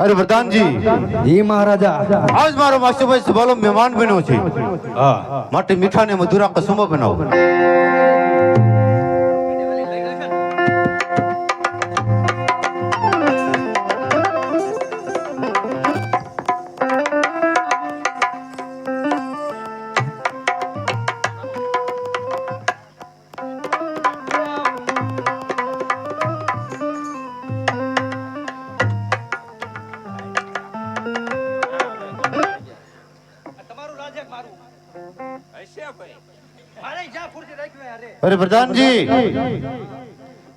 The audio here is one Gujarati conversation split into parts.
અરે પ્રધાનજી એ મહારાજા. આજ મારો માસ્ટરભાઈ સભાલો મહેમાન બન્યો છે. હા. માટે મીઠા ને મધુરા કસુમો બનાવો. અરે પ્રધાનજી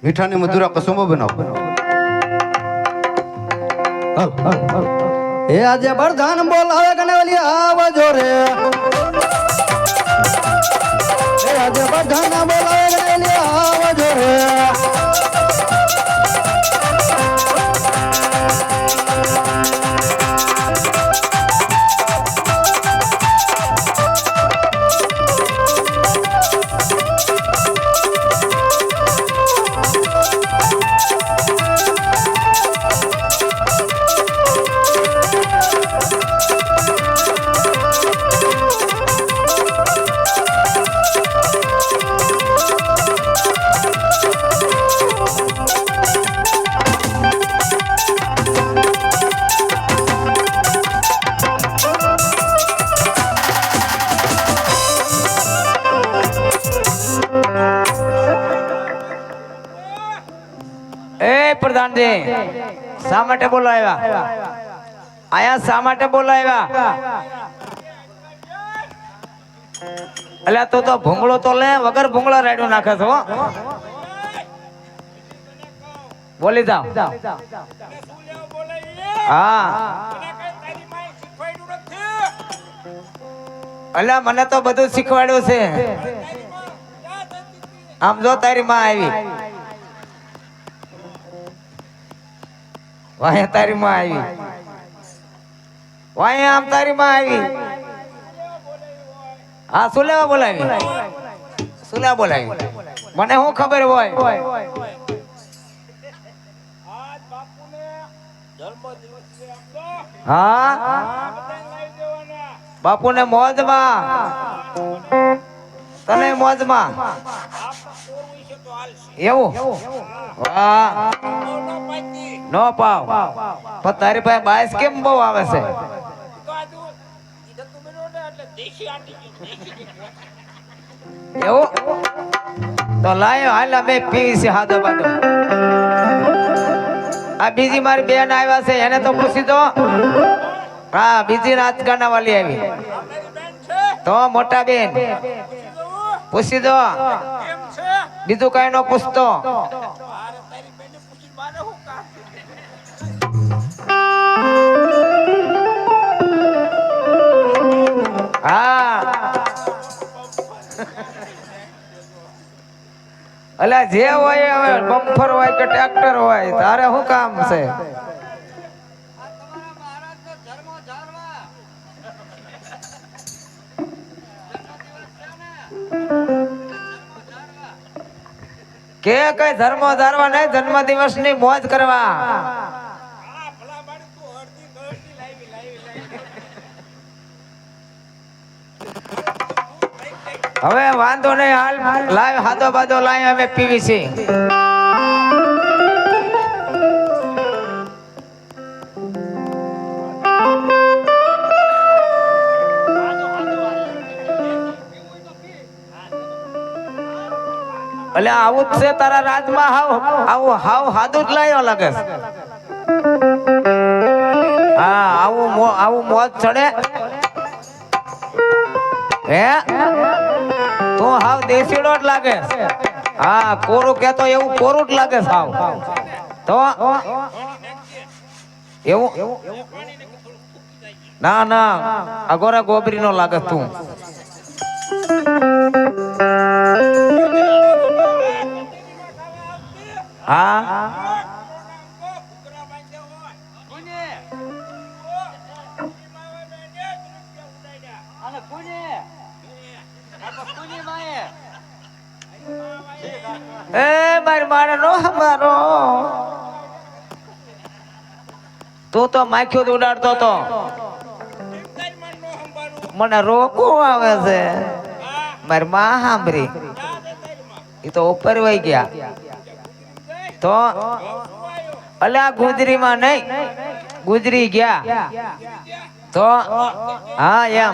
મીઠા ને મધુરા કસમો બનાવ. એ આજે પ્રધાન બોલાવે કને ઓલી આવજો રે. એ આજે પ્રધાન બોલાવે કને ઓલી આવજો રે. એ શા માટે બોલાવ્યા? આયા શા માટે બોલાવ્યા? એટલે તું તો ભૂંગળો તો લે, વગર ભૂંગળો રાડ્યો નાખે છો બોલી જાવ હા. એટલે મને તો બધું શીખવાડ્યું છે. આમ જો તારી માં આવી. વાય તારી માં આવી. વાયા આમ તારી માં આવી. હા શું લેવા બોલાવી? શું લેવા બોલાવી? મને શું ખબર હોય? હા? બાપુને મોજમાં. તને મોજમાં. એવું? વાહ નો પાવ. પણ તારી પાસે બાયસ કેમ બહુ આવે છે? એવું? તો લાયો, હાલ અમે પીસી છે હાથો બાદો આ બીજી મારી બેન આવ્યા છે, એને તો પૂછી દો. હા, બીજી રાજકારણા વાલી આવી. તો મોટા બેન, પૂછી દો. બીજું કઈ નો પૂછતો. અલા જે હોય હવે બમ્ફર હોય કે ટ્રેક્ટર હોય, તારે શું કામ છે? કે કઈ ધર્મ ધારવા નહીં જન્મ દિવસની મોજ કરવા? હવે વાંધો નહીં, હાલ લાવ, હાદો બાદો લાય, અમે પીવી છે એટલે આવું જ છે, તારા રાજમાં હાવ. આવું હાવ હાદું જ લાયો લાગે. હા, આવું આવું મોજ ચડે. હે? તું હાવ દેશીડો જ લાગે. હા, કોરું કેતો એવું કોરું જ લાગે સાવ. તો એવું ના ના અગોરા ગોબરી નો લાગે તું. હા? એ, મારી મારે નો મારો તું તો માખ્યો ઉડાડતો તો. મને રોકવું આવે છે. મારી માં સાંભળી. એ તો ઉપર વહી ગયા. તો અલ્યા ગુજરીમાં નહીં. ગુજરી ગયા. તો, હા, એમ.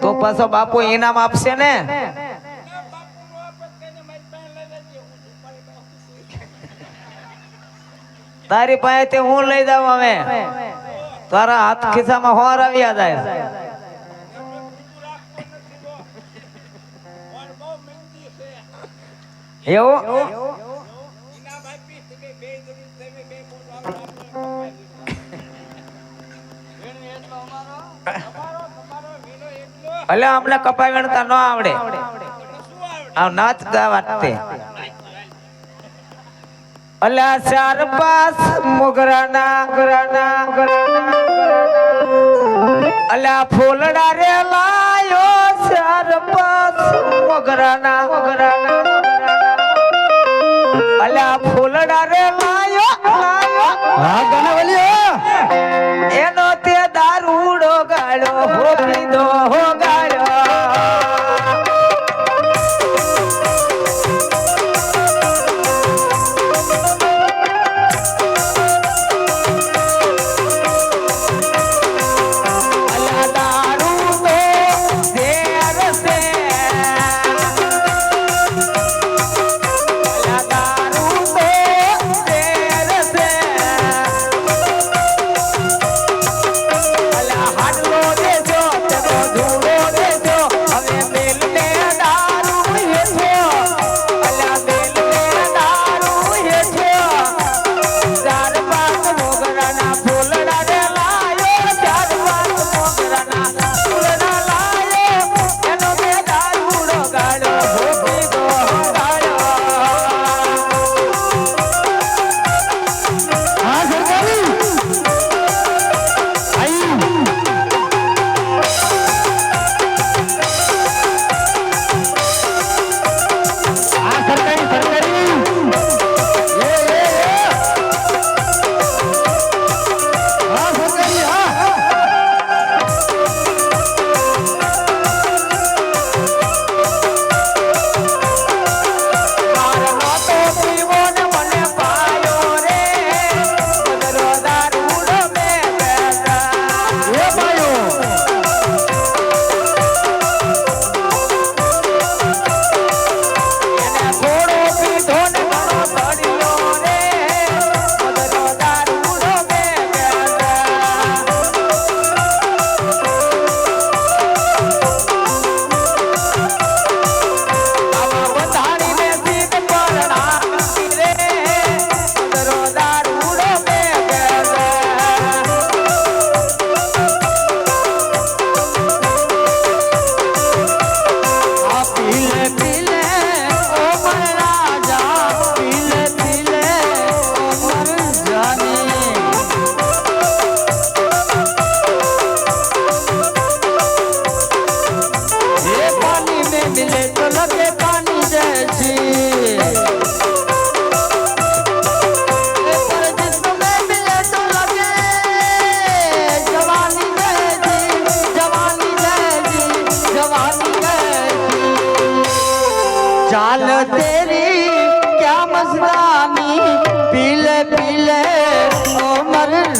તો પાછો બાપુ ઇનામ આપશે ને? તારી પાસેથી હું લઈ જાઉં હવે. તારા હાથ ખિસ્સામાં હોર આવ્યા જાય. એવું? એટલે અમને કપાઈ વણતા ન આવડે. આ નાચતા વાટતે અલ્યા ચાર પાસ મોગરાના. મોગરાના અલ્યા ફૂલડા રે લાયો ચાર પાસ મોગરાના મોગરાના. અલ્યા ફૂલડા રે લાયો લાયો.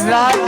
Gia.